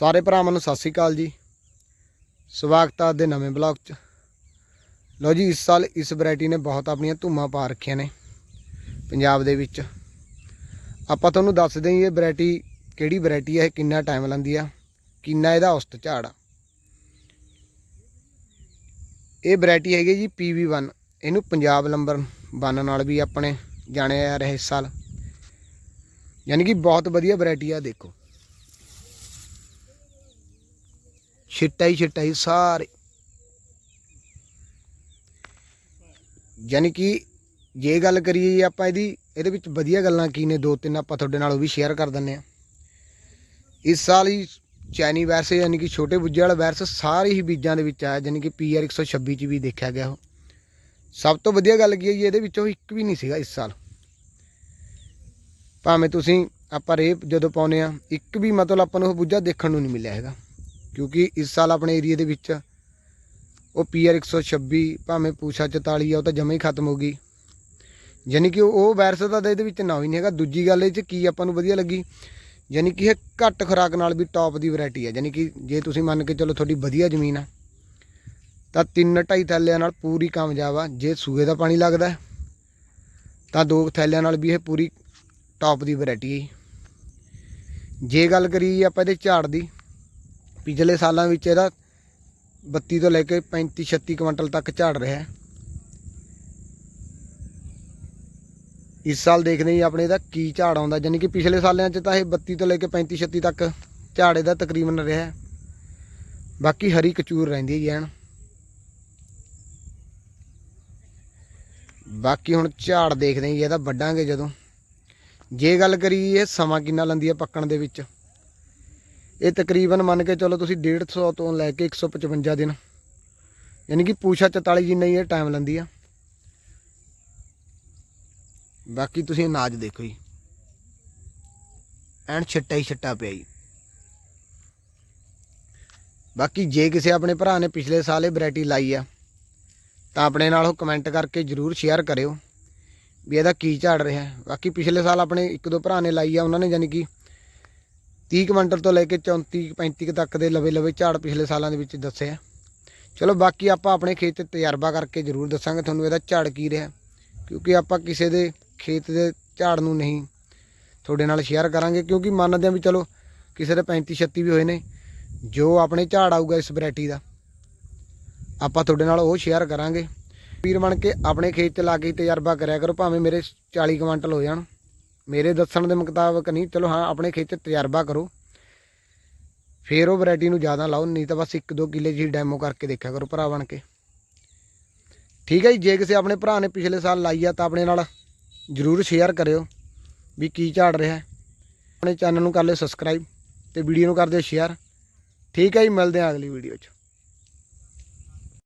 ਸਾਰੇ ਭਰਾਵਾਂ ਨੂੰ ਸਤਿ ਸ੍ਰੀ ਅਕਾਲ ਜੀ। ਸਵਾਗਤ ਆ ਦੇ ਨਵੇਂ ਬਲੌਗ 'ਚ। ਲਓ ਜੀ, ਇਸ ਸਾਲ ਇਸ ਵੈਰਾਈਟੀ ਨੇ ਬਹੁਤ ਆਪਣੀਆਂ ਧੂਮਾਂ ਪਾ ਰੱਖੀਆਂ ਨੇ ਪੰਜਾਬ ਦੇ ਵਿੱਚ। ਆਪਾਂ ਤੁਹਾਨੂੰ ਦੱਸਦੇ ਹਾਂ ਇਹ ਵੈਰਾਈਟੀ ਕਿਹੜੀ ਵੈਰਾਈਟੀ ਹੈ ਇਹ ਕਿੰਨਾ ਟਾਈਮ ਲੈਂਦੀ ਆ, ਕਿੰਨਾ ਇਹਦਾ ਔਸਤ ਝਾੜ ਆ। ਇਹ ਵੈਰਾਈਟੀ ਹੈਗੀ ਜੀ PV1 ਇਹਨੂੰ ਪੰਜਾਬ ਨੰਬਰ 1 ਨਾਲ ਵੀ ਆਪਣੇ ਜਾਣਿਆ ਜਾ ਰਿਹਾ ਇਸ ਸਾਲ। ਯਾਨੀ ਕਿ ਬਹੁਤ ਵਧੀਆ ਵੈਰਾਈਟੀ ਆ, ਦੇਖੋ। ਛਿੱਟਾ ਹੀ ਛਿੱਟਾ ਹੀ ਸਾਰੇ। ਯਾਨੀ ਕਿ ਜੇ ਗੱਲ ਕਰੀਏ ਜੀ ਆਪਾਂ ਇਹਦੀ, ਇਹਦੇ ਵਿੱਚ ਵਧੀਆ ਗੱਲਾਂ ਕੀ ਨੇ? ਦੋ ਤਿੰਨ ਆਪਾਂ ਤੁਹਾਡੇ ਨਾਲ ਉਹ ਵੀ ਸ਼ੇਅਰ ਕਰ ਦਿੰਨੇ ਆ ਇਸ ਸਾਲ ਹੀ ਚਾਈਨੀ ਵਾਇਰਸ ਯਾਨੀ ਕਿ ਛੋਟੇ ਬੁੱਝੇ ਵਾਲਾ ਵਾਇਰਸ ਸਾਰੇ ਹੀ ਬੀਜਾਂ ਦੇ ਵਿੱਚ ਆਇਆ, ਯਾਨੀ ਕਿ PR 126 ਚ ਵੀ ਦੇਖਿਆ ਗਿਆ ਉਹ। ਸਭ ਤੋਂ ਵਧੀਆ ਗੱਲ ਕੀ ਹੈ ਜੀ, ਇਹਦੇ ਵਿੱਚੋਂ ਇੱਕ ਵੀ ਨਹੀਂ ਸੀਗਾ ਇਸ ਸਾਲ। ਭਾਵੇਂ ਤੁਸੀਂ ਆਪਾਂ ਰੇਪ ਜਦੋਂ ਪਾਉਨੇ ਆ ਇੱਕ ਵੀ ਮਤਲਬ ਆਪਾਂ ਨੂੰ ਉਹ ਬੁੱਝਾ ਦੇਖਣ ਨੂੰ ਨਹੀਂ ਮਿਲਿਆ ਹੈਗਾ। ਕਿਉਂਕਿ ਇਸ ਸਾਲ ਆਪਣੇ ਏਰੀਆ ਦੇ ਵਿੱਚ ਉਹ PR 126 ਭਾਵੇਂ ਪੂਛਾ 44 ਆ, ਉਹ ਤਾਂ ਜਮਾ ਹੀ ਖਤਮ ਹੋ ਗਈ। ਯਾਨੀ ਕਿ ਉਹ ਵਾਇਰਸ ਦਾ ਤਾਂ ਇਹਦੇ ਵਿੱਚ ਨਾ ਹੀ ਨਹੀਂ ਹੈਗਾ। ਦੂਜੀ ਗੱਲ ਇਹ ਚ ਕੀ ਆਪਾਂ ਨੂੰ ਵਧੀਆ ਲੱਗੀ? ਯਾਨੀ ਕਿ ਇਹ ਘੱਟ ਖੁਰਾਕ ਨਾਲ ਵੀ ਟੌਪ ਦੀ ਵੈਰਾਈਟੀ ਹੈ ਯਾਨੀ ਕਿ ਜੇ ਤੁਸੀਂ ਮੰਨ ਕੇ ਚਲੋ ਤੁਹਾਡੀ ਵਧੀਆ ਜ਼ਮੀਨ ਆ, ਤਾਂ ਤਿੰਨ ਢਾਈ ਥੈਲਿਆਂ ਨਾਲ ਪੂਰੀ ਕਾਮਯਾਬ ਆ। ਜੇ ਸੂਏ ਦਾ ਪਾਣੀ ਲੱਗਦਾ, ਤਾਂ ਦੋ ਥੈਲਿਆਂ ਨਾਲ ਵੀ ਇਹ ਪੂਰੀ ਟੌਪ ਦੀ ਵੈਰਾਈਟੀ ਹੈ ਜੀ। ਜੇ ਗੱਲ ਕਰੀਏ ਆਪਾਂ ਇਹਦੇ ਝਾੜ ਦੀ ਪਿਛਲੇ ਸਾਲਾਂ ਵਿੱਚ ਇਹਦਾ 32 ਤੋਂ ਲੈ ਕੇ 35 36 ਕੁਇੰਟਲ ਤੱਕ ਝਾੜ ਰਿਹਾ ਹੈ। ਇਸ ਸਾਲ ਦੇਖਦੇ ਜੀ ਆਪਣੇ ਇਹਦਾ ਕੀ ਝਾੜ ਆਉਂਦਾ ਯਾਨੀ ਕਿ ਪਿਛਲੇ ਸਾਲਾਂ 'ਚ ਤਾਂ ਇਹ 32 ਤੋਂ ਲੈ ਕੇ 35 36 ਤੱਕ ਝਾੜ ਇਹਦਾ ਤਕਰੀਬਨ ਰਿਹਾ ਹੈ। ਬਾਕੀ ਹਰੀ ਕਚੂਰ ਰਹਿੰਦੀ ਹੈ ਜੀ ਐਨ। ਬਾਕੀ ਹੁਣ ਝਾੜ ਦੇਖਦੇ ਹਾਂ ਜੀ, ਇਹਦਾ ਵੱਡਾਂਗੇ ਜਦੋਂ। ਜੇ ਗੱਲ ਕਰੀਏ ਸਮਾਂ ਕਿੰਨਾ ਲੰਦੀ ਹੈ ਪੱਕਣ ਦੇ ਵਿੱਚ? ਇਹ ਤਕਰੀਬਨ ਮੰਨ ਕੇ ਚਲੋ ਤੁਸੀਂ 150 ਤੋਂ ਲੈ ਕੇ 155 ਦਿਨ। ਯਾਨੀ ਕਿ ਪੂਛਾ 44 ਜਿੰਨਾ ਹੀ ਇਹ ਟਾਈਮ ਲੈਂਦੀ ਆ। ਬਾਕੀ ਤੁਸੀਂ ਅਨਾਜ ਦੇਖੋ ਜੀ। ਐਨ ਛੱਟਾ ਹੀ ਛੱਟਾ ਪਿਆ ਜੀ। ਬਾਕੀ ਜੇ ਕਿਸੇ ਆਪਣੇ ਭਰਾ ਨੇ ਪਿਛਲੇ ਸਾਲ ਇਹ ਵੈਰਾਈਟੀ ਲਾਈ ਆ, ਤਾਂ ਆਪਣੇ ਨਾਲ ਉਹ ਕਮੈਂਟ ਕਰਕੇ ਜਰੂਰ ਸ਼ੇਅਰ ਕਰਿਓ ਵੀ ਇਹਦਾ ਕੀ ਝਾੜ ਰਿਹਾ। ਬਾਕੀ ਪਿਛਲੇ ਸਾਲ ਆਪਣੇ ਇੱਕ ਦੋ ਭਰਾ ਨੇ ਲਾਈ ਆ, ਉਹਨਾਂ ਨੇ ਯਾਨੀ ਕਿ 30 ਕੁਇੰਟਲ ਤੋਂ ਲੈ ਕੇ 34 35 ਕੁ ਤੱਕ ਦੇ ਲਵੇ ਲਵੇ ਝਾੜ ਪਿਛਲੇ ਸਾਲਾਂ ਦੇ ਵਿੱਚ ਦੱਸਿਆ ਚਲੋ ਬਾਕੀ ਆਪਾਂ ਆਪਣੇ ਖੇਤ 'ਚ ਤਜਰਬਾ ਕਰਕੇ ਜਰੂਰ ਦੱਸਾਂਗੇ ਤੁਹਾਨੂੰ ਇਹਦਾ ਝਾੜ ਕੀ ਰਿਹਾ। ਕਿਉਂਕਿ ਆਪਾਂ ਕਿਸੇ ਦੇ ਖੇਤ ਦੇ ਝਾੜ ਨੂੰ ਨਹੀਂ ਤੁਹਾਡੇ ਨਾਲ ਸ਼ੇਅਰ ਕਰਾਂਗੇ, ਕਿਉਂਕਿ ਮੰਨਦੇ ਆ ਵੀ ਚਲੋ ਕਿਸੇ ਦੇ 35 36 ਵੀ ਹੋਏ ਨੇ, ਜੋ ਆਪਣੇ ਝਾੜ ਆਊਗਾ ਇਸ ਵੈਰਾਈਟੀ ਦਾ। ਆਪਾਂ ਤੁਹਾਡੇ ਨਾਲ ਉਹ ਸ਼ੇਅਰ ਕਰਾਂਗੇ। ਵੀਰ ਬਣ ਕੇ ਆਪਣੇ ਖੇਤ 'ਚ ਲਾ ਕੇ ਤਜਰਬਾ ਕਰਿਆ ਕਰੋ, ਭਾਵੇਂ ਮੇਰੇ 40 ਕੁਇੰਟਲ ਹੋ ਜਾਣ। ਮੇਰੇ ਦੱਸਣ ਦੇ ਮੁਤਾਬਕ ਨਹੀਂ, ਚਲੋ ਹਾਂ, ਆਪਣੇ ਖੇਤ 'ਚ ਤਜਰਬਾ ਕਰੋ। ਫੇਰ ਉਹ ਵੈਰਾਈਟੀ ਨੂੰ ਜ਼ਿਆਦਾ ਲਾਓ, ਨਹੀਂ ਤਾਂ ਬਸ 1-2 ਕਿੱਲੇ ਜੀ ਡੈਮੋ ਕਰਕੇ ਦੇਖਿਆ ਕਰੋ ਭਰਾ ਬਣ ਕੇ। ਠੀਕ ਹੈ ਜੀ, ਜੇ ਕਿਸੇ ਆਪਣੇ ਭਰਾ ਨੇ ਪਿਛਲੇ ਸਾਲ ਲਾਈ ਆ ਤਾਂ ਆਪਣੇ ਨਾਲ ਜਰੂਰ ਸ਼ੇਅਰ ਕਰਿਓ ਵੀ ਕੀ ਝਾੜ ਰਿਹਾ ਆਪਣੇ ਚੈਨਲ ਨੂੰ ਕਰ ਲਿਓ ਸਬਸਕ੍ਰਾਈਬ ਤੇ ਵੀਡੀਓ ਨੂੰ ਕਰ ਦਿਓ ਸ਼ੇਅਰ ਠੀਕ ਹੈ ਜੀ, ਮਿਲਦੇ ਹਾਂ ਅਗਲੀ ਵੀਡੀਓ 'ਚ।